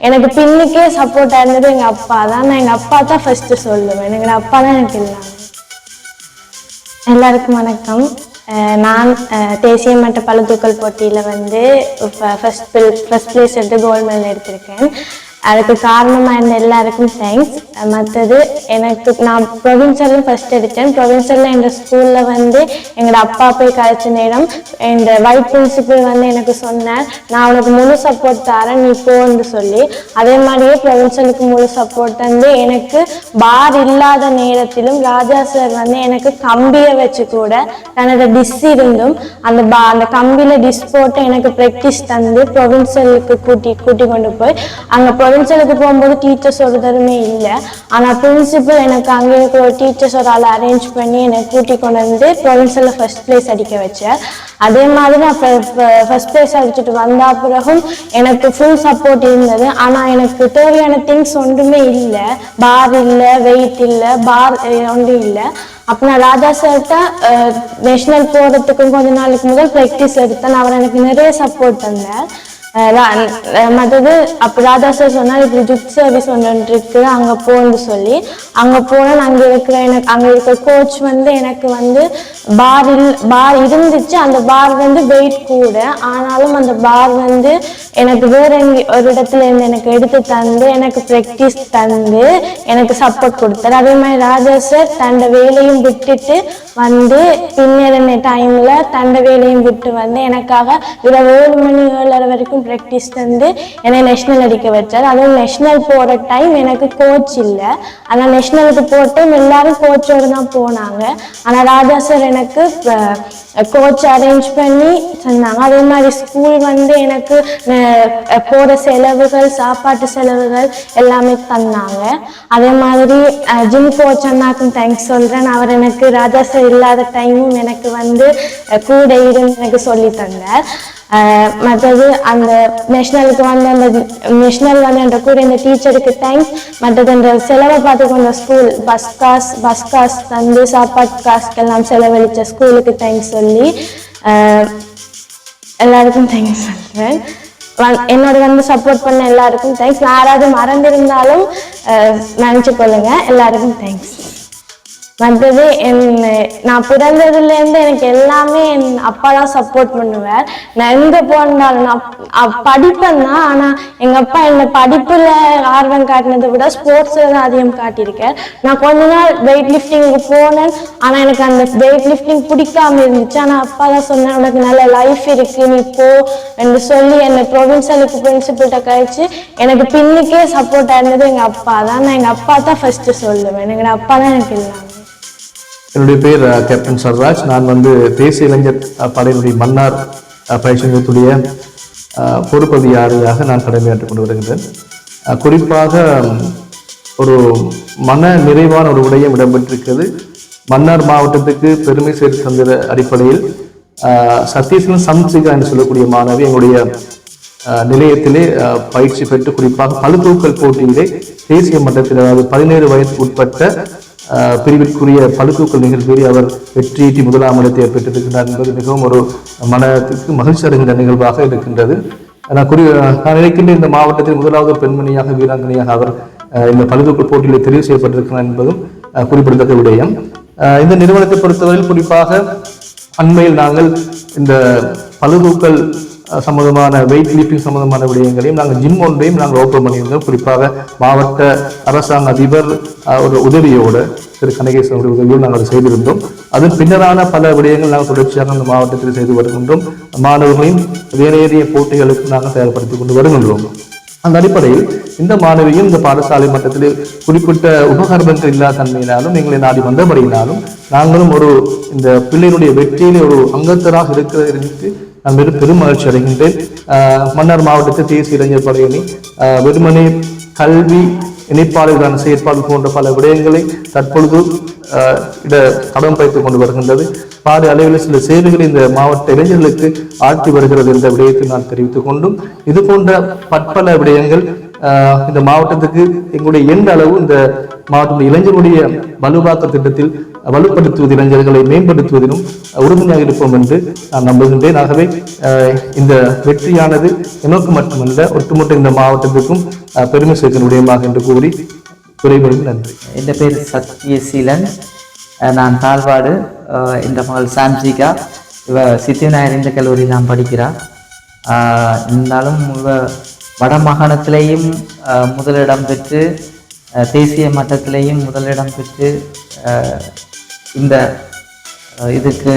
எனக்கு பின்னுக்கே சப்போர்ட்டாக இருந்தது எங்கள் அப்பா தான். நான் எங்கள் அப்பா தான் ஃபஸ்ட்டு சொல்லுவேன். எங்கள் அப்பா தான் எனக்கு எல்லாம். எல்லாருக்கும் வணக்கம். அஹ் நான் அஹ், தேசிய மட்ட பழுதூக்கல் போட்டியில் வந்து ஃபஸ்ட் ஃபஸ்ட் ப்ளேஸ் எடுத்து கோல்டு மெடல் எடுத்திருக்கேன். அதுக்கு காரணமாக இருந்த எல்லாருக்கும் தேங்க்ஸ் மற்றது எனக்கு நான் ப்ரொவின்சலும் ஃபஸ்ட் எடுத்தேன். ப்ரொவின்சலில் எங்கள் ஸ்கூலில் வந்து எங்களோட அப்பா போய் கழிச்ச நேரம் இந்த வைட் பிரின்சிபல் வந்து எனக்கு சொன்னார் நான் உனக்கு முழு சப்போர்ட் தரேன் நீ போன்னு சொல்லி. அதே மாதிரியே ப்ரொவின்சலுக்கு முழு சப்போர்ட் வந்து எனக்கு பார் இல்லாத நேரத்திலும் ராஜா சார் வந்து எனக்கு கம்பியை வச்சு கூட தன்னோட டிஸ் இருந்தும் அந்த பா அந்த கம்பியில டிஸ் போட்டு எனக்கு ப்ராக்டிஸ் தந்து ப்ரொவின்சலுக்கு கூட்டி கூட்டி கொண்டு போய் அங்கே ப்ரொவின்சலுக்கு போகும்போது டீச்சர்ஸ் ஒருத்தருமே இல்லை. ஆனால் பிரின்சிபல் எனக்கு அங்கே இருக்கிற ஒரு டீச்சர்ஸ் ஒரு ஆள் அரேஞ்ச் பண்ணி என்னை கூட்டி கொண்டு வந்து ப்ரொவின்சலில் ஃபர்ஸ்ட் ப்ளேஸ் அடிக்க வச்சேன். அதே மாதிரி நான் ஃபர்ஸ்ட் ப்ளேஸ் அடிச்சுட்டு வந்த பிறகும் எனக்கு ஃபுல் சப்போர்ட் இருந்தது. ஆனால் எனக்கு தேவையான திங்ஸ் ஒன்றுமே இல்லை. பார் இல்லை வெயிட் இல்லை பார் ஒன்றும் இல்லை. அப்போ நான் ராஜா சார்கிட்ட நேஷனல் போகிறதுக்கும் கொஞ்ச நாளுக்கு முதல் ப்ராக்டிஸ் எடுத்தேன். அவர் எனக்கு நிறைய சப்போர்ட் தந்தேன் மற்றது அப்போ ராஜா சார் சொன்னால் இப்படி ஜுட் சர்வீஸ் ஒன்று இருக்கு அங்கே போன்னு சொல்லி. அங்கே போனால் அங்கே இருக்கிற எனக்கு அங்கே இருக்கிற கோச் வந்து எனக்கு வந்து பார் இல் பார் இருந்துச்சு அந்த பார் வந்து வெயிட் கூட. ஆனாலும் அந்த பார் வந்து எனக்கு வேற எங்கே ஒரு இடத்துல இருந்து எனக்கு எடுத்து தந்து எனக்கு ப்ராக்டிஸ் தந்து எனக்கு சப்போர்ட் கொடுத்தாரு. அதே மாதிரி ராஜா சார் தண்ட வேலையும் விட்டுட்டு வந்து பின்னிரண்ட டைம்ல தண்ட வேலையும் விட்டு வந்து எனக்காக இரவு ஏழு மணி ஏழரை வரைக்கும் ப்ராக்டிஸ் வந்து என்னை நேஷனல் அடிக்க வச்சார். அதுவும் நேஷனல் போகிற டைம் எனக்கு கோச் இல்லை. ஆனால் நேஷனலுக்கு போட்டு எல்லாரும் கோச்சோடு தான் போனாங்க. ஆனால் ராஜா சார் எனக்கு கோச் அரேஞ்ச் பண்ணி சொன்னாங்க. அதே மாதிரி ஸ்கூல் வந்து எனக்கு போகிற செலவுகள் சாப்பாட்டு செலவுகள் எல்லாமே தந்தாங்க. அதே மாதிரி ஜிம் கோச் அண்ணாக்கும் தேங்க்ஸ் சொல்கிறேன் அவர் எனக்கு ராஜா சார் இல்லாத டைமும் எனக்கு வந்து கூட இருந்து எனக்கு சொல்லி தந்தார். மற்றது அந்த நேஷ்னலுக்கு வந்து அந்த நேஷ்னல் வந்து என்ற கூட இந்த டீச்சருக்கு தேங்க்ஸ் மற்றது அந்த செலவை பார்த்து கொண்ட ஸ்கூல் பஸ் காசு பஸ் காசு தந்து சாப்பாட்டு காசுக்கெல்லாம் செலவழித்த ஸ்கூலுக்கு தேங்க்ஸ் சொல்லி எல்லாருக்கும் தேங்க்ஸ் சொல்கிறேன் என்னோட வந்து சப்போர்ட் பண்ண எல்லாருக்கும் தேங்க்ஸ் நான் யாராவது மறந்திருந்தாலும் நினச்சி கொள்ளுங்க. எல்லாருக்கும் தேங்க்ஸ் மற்றது என் நான் பிறந்ததுலேருந்து எனக்கு எல்லாமே என் அப்பா தான் சப்போர்ட் பண்ணுவார். நான் எங்கே போனாலும் நான் படிப்பேன் தான் ஆனால் எங்கள் அப்பா என்னை படிப்பில் ஆர்வம் காட்டினதை விட ஸ்போர்ட்ஸில் தான் அதிகம் காட்டியிருக்கேன் நான் கொஞ்ச நாள் வெயிட் லிஃப்டிங்க்கு போனேன் ஆனால் எனக்கு அந்த வெயிட் லிஃப்டிங் பிடிக்காம இருந்துச்சு. ஆனால் அப்பா தான் சொன்னேன் உனக்கு நல்ல லைஃப் இருக்கு நீ போ என்று சொல்லி என்னை ப்ரொவின்சலுக்கு பிரின்சிபல்கிட்ட கழிச்சு எனக்கு பின்னுக்கே சப்போர்ட் ஆயிருந்தது எங்கள் அப்பா தான் நான் எங்கள் அப்பா தான் ஃபஸ்ட்டு சொல்லுவேன். எங்கள் அப்பா தான் எனக்கு எல்லாமே என்னுடைய பேர் கேப்டன் சர்ராஜ். நான் வந்து தேசிய இளைஞர் படையினுடைய மன்னார் பயிற்சியத்துடைய பயிற்சி நிலையத்துடைய பொறுப்பதிகாரியாக நான் கடமையாற்றிக் கொண்டு வருகின்றேன் குறிப்பாக ஒரு மன நிறைவான ஒரு விடயம் இடம்பெற்றிருக்கிறது. மன்னார் மாவட்டத்துக்கு பெருமை சேர்த்து தந்த அடிப்படையில் அஹ், சம்சிகா என்று சொல்லக்கூடிய மாணவி எங்களுடைய நிலையத்திலே பயிற்சி பெற்று குறிப்பாக பழுத்தூக்கல் போட்டியிலே தேசிய மட்டத்தில் அதாவது பதினேழு வயதுக்கு உட்பட்ட பிரிவிற்குரிய பளுதூக்கல் நிகழ்வில் அவர் வெற்றியீட்டி முதலாம் இடத்தை பெற்றிருக்கிறார் என்பது மிகவும் ஒரு மனத்திற்கு மகிழ்ச்சி அடைகின்ற நிகழ்வாக இருக்கின்றது. நான் குறி நான் நினைக்கின்ற இந்த மாவட்டத்தில் முதலாவது பெண்மணியாக வீராங்கனையாக அவர் இந்த பழுதுக்குள் போட்டியில் தெரிவு செய்யப்பட்டிருக்கிறார் என்பதும் குறிப்பிடத்தக்க விடயம். இந்த நிறுவனத்தை பொறுத்தவரையில் குறிப்பாக அண்மையில் நாங்கள் இந்த பளுதூக்கல் சம்மந்தமான வெயிட் லிஃப்டிங் சம்மந்தமான விடயங்களையும் நாங்கள் ஜிம் ஒன்றையும் நாங்கள் ஓப்பன் பண்ணியிருந்தோம் குறிப்பாக மாவட்ட அரசாங்க அதிபர் ஒரு உதவியோடு திரு கனகேஸ்வரனுடைய உதவியோடு நாங்கள் அதை செய்திருந்தோம். அதன் பின்னரான பல விடயங்கள் நாங்கள் தொடர்ச்சியாக அந்த மாவட்டத்தில் செய்து வருகின்றோம். மாணவர்களையும் வேறேறிய போட்டிகளுக்கு நாங்கள் செயல்படுத்தி கொண்டு வருகின்றோம். அந்த அடிப்படையில் இந்த மாணவியும் இந்த பாடசாலை மட்டத்தில் குறிப்பிட்ட உபகரணங்கள் இல்லாத தன்மையினாலும் எங்களை நாடி வந்தபடியினாலும் நாங்களும் ஒரு இந்த பிள்ளையினுடைய வெற்றியிலே ஒரு அங்கத்தராக இருக்கிறதற்கு நான் பெரும் பெரும் அடைகின்றேன் மன்னார் மாவட்டத்தில் தேசிய இளைஞர் படையணி வெறுமனே கல்வி இணைப்பாளர்களான செயற்பாடு போன்ற பல விடயங்களை தற்பொழுது இட கடன் பயித்துக் கொண்டு வருகின்றது. பாடு அளவில் சில சேவைகளை இந்த மாவட்ட இளைஞர்களுக்கு ஆற்றி வருகிறது என்ற விடயத்தை நான் தெரிவித்துக் கொண்டும் இது போன்ற பற்பல விடயங்கள் இந்த மாவட்டத்துக்கு எங்களுடைய எந்த அளவு இந்த மாவட்ட இளைஞருடைய வலுவாக்க திட்டத்தில் வலுப்படுத்துவது இளைஞர்களை மேம்படுத்துவதிலும் உறுதுணையாக இருப்போம் என்று நான் நம்புகின்றேன். ஆகவே இந்த வெற்றியானது எனக்கு மட்டுமல்ல ஒட்டுமொத்த இந்த மாவட்டத்துக்கும் பெருமை சேர்க்க விடயமாக என்று கூறி விரைவில் நன்றி. என் பேர் சத்யசீலன் நான் தாழ்வாடு அஹ் இந்த மகள் சாம்ஜிகா இவ சித்திவிநாயகர் இந்த கல்லூரியில் நான் படிக்கிறாள் இருந்தாலும் இவ வட மாகாணத்திலேயும் முதலிடம் பெற்று தேசிய மட்டத்திலேயும் முதலிடம் பெற்று இந்த இதுக்கு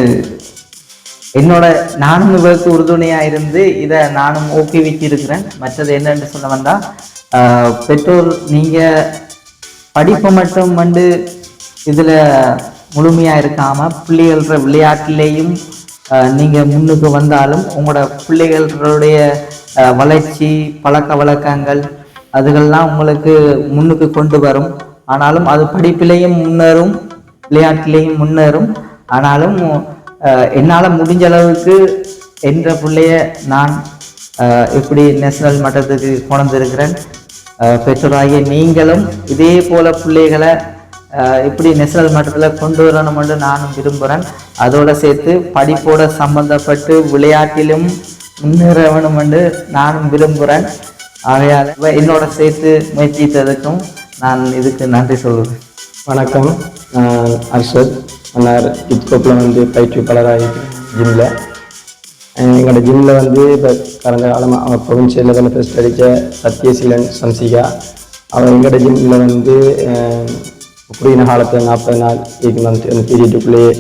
என்னோட நானும் இவருக்கு உறுதுணையாக இருந்து இதை நானும் ஊக்குவிச்சிருக்கிறேன் மற்றது என்னென்று சொல்ல வந்தால் பெற்றோர் நீங்கள் படிப்பை மட்டும் வந்து இதில் முழுமையாக இருக்காமல் பிள்ளைகள விளையாட்டிலேயும் நீங்கள் முன்னுக்கு வந்தாலும் உங்களோட பிள்ளைகளுடைய வளர்ச்சி பழக்க வழக்கங்கள் அதுகள்லாம் உங்களுக்கு முன்னுக்கு கொண்டு வரும். ஆனாலும் அது படிப்பிலையும் முன்னேறும் விளையாட்டிலையும் முன்னேறும். ஆனாலும் என்னால் முடிஞ்ச அளவுக்கு என்ற பிள்ளைய நான் இப்படி நேஷனல் மட்டத்துக்கு கொண்டிருக்கிறேன் பெற்றோராகிய நீங்களும் இதே போல பிள்ளைகளை இப்படி நேஷனல் மட்டத்தில் கொண்டு வரணும்னு நானும் விரும்புகிறேன் அதோடு சேர்த்து படிப்போட சம்பந்தப்பட்டு விளையாட்டிலும் முன்னேற வேணுமென்று நானும் விரும்புகிறேன் ஆகையால் என்னோட சேர்த்து முயற்சித்ததுக்கும் நான் இதுக்கு நன்றி சொல்கிறேன் வணக்கம். அர்ஷத் மன்னார் இட்கோப்பில் வந்து பயிற்றுவிப்பாளராக ஜிம்மில் எங்களோட ஜிம்மில் வந்து இப்போ கடந்த காலமாக அவன் ப்ரொவின்ஷியல் லெவலில் ஃபஸ்ட் அடித்த சத்யசீலன் சம்சிகா. அவன் எங்களோட ஜிம்மில் வந்து குறுகின காலத்தில் நாற்பது நாள் எயிட் மந்த் அந்த பீரியடுக்குள்ளேயே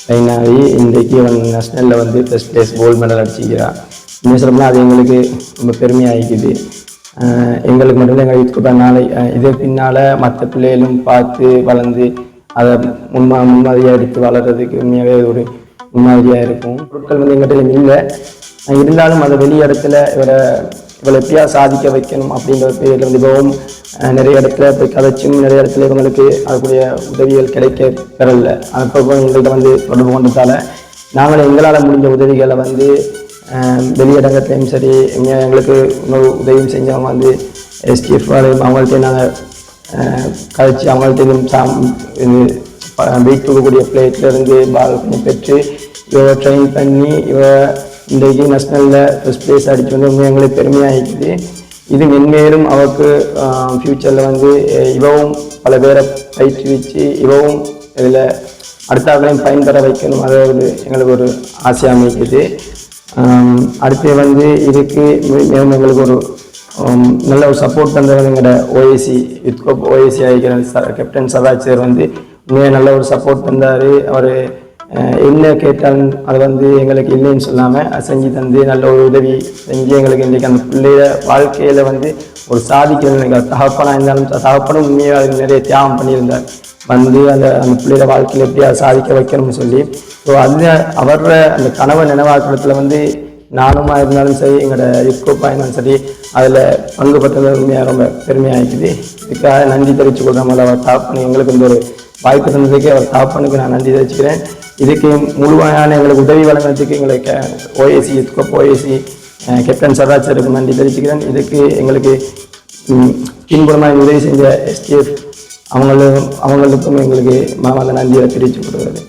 ஃபைன் ஆகி இன்றைக்கு அவன் நேஷ்னலில் வந்து ஃபஸ்ட் பிளேஸ் கோல்டு மெடல் அடிச்சிக்கிறான் இன்னும் சொல்லப்போனால் அது எங்களுக்கு ரொம்ப பெருமையாகிக்குது. எங்களுக்கு மட்டும் எங்கள் யூத் நாளை இதே பின்னால் மற்ற பிள்ளைகளும் பார்த்து வளர்ந்து அதை முன்மா முன்மாதிரியாக எடுத்து வளர்கிறதுக்கு உண்மையாகவே ஒரு முன்மாதிரியாக இருக்கும். பொருட்கள் வந்து எங்கள்கிட்ட இல்லை. இருந்தாலும் அதை வெளி இடத்துல இவரை இவளை எப்படியா சாதிக்க வைக்கணும் அப்படின்ற பேரில் வந்து இப்போவும் நிறைய இடத்துல போய் கதைச்சும் நிறைய இடத்துல இவங்களுக்கு அதுக்குரிய உதவிகள் கிடைக்க பெறல அப்போ எங்கள்கிட்ட வந்து தொடர்பு கொண்டதால் நாங்களும் எங்களால் முடிஞ்ச உதவிகளை வந்து வெளியிடங்கத்தையும் சரி. இங்கே எங்களுக்கு இன்னொரு உதவியும் செஞ்சவங்க வந்து எஸ்டிஎஃப் அவங்கள்ட்ட நாங்கள் கழித்து அவங்கள்ட்ட சாம் இது வெயிட் தூக்கக்கூடிய இருந்து பால் பெற்று இவரை ட்ரெயின் பண்ணி இவ இன்றைக்கு நேஷ்னலில் ஃபஸ்ட் ப்ளேஸ் அடிச்சு வந்து உண்மை எங்களுக்கு பெருமையாகிக்குது. இது மென்மேலும் அவருக்கு ஃப்யூச்சரில் வந்து இவவும் பல பேரை பயிற்றுவிச்சு இவவும் இதில் அடுத்தவர்களையும் பயன்பெற வைக்கணும். அது ஒரு எங்களுக்கு ஒரு ஆசை அமைக்குது. அடுத்து வந்து இதுக்கு மேலும் எங்களுக்கு ஒரு நல்ல ஒரு சப்போர்ட் பண்ணுறது எங்களோட ஓஏசி யுத்கோப் ஓஏசி ஆகிக்கிற கேப்டன் சதாஜ் சார் வந்து உண்மையாக நல்ல ஒரு சப்போர்ட் தந்தார். அவர் என்ன கேட்டாலும் அது வந்து எங்களுக்கு இல்லைன்னு சொல்லாமல் செஞ்சு தந்து நல்ல ஒரு உதவி செஞ்சு எங்களுக்கு இன்றைக்கி அந்த பிள்ளைய வாழ்க்கையில் வந்து ஒரு சாதிக்கணும் எங்கள் தகப்பனாக இருந்தாலும் தகப்பனும் உண்மையாக நிறைய தியாகம் பண்ணியிருந்தார். வந்து அந்த அந்த பிள்ளையோட வாழ்க்கையில் எப்படி அதை சாதிக்க வைக்கணும்னு சொல்லி ஸோ அந்த அவர அந்த கனவை நினைவாக்குறதுல வந்து நானுமா இருந்தாலும் சரி எங்களோட யுக்கோப்பா இருந்தாலும் சரி அதில் பங்கு பெற்றது உண்மையாக ரொம்ப பெருமையாக இருக்குது இதுக்காக நன்றி தெரிவித்து கொள்கிற மாதிரி அவர் பண்ணி எங்களுக்கு இந்த ஒரு வாய்ப்பு தந்ததுக்கு அவர் தாப்பனுக்கு நான் நன்றி தெரிவிச்சுக்கிறேன். இதுக்கு முழுமையான எங்களுக்கு உதவி வழங்கினதுக்கு எங்களுக்கு ஓஏசி யுத்கோப் ஓஏசி கேப்டன் சர்ராஜருக்கு நன்றி தெரிவிச்சுக்கிறேன். இதுக்கு எங்களுக்கு பின்புறமாக உதவி செஞ்ச எஸ்டிஎஃப் அவங்களும் அவங்களுக்கும் எங்களுக்கு மனமார்ந்த நன்றியை தெரிவித்துக் கொள்கிறது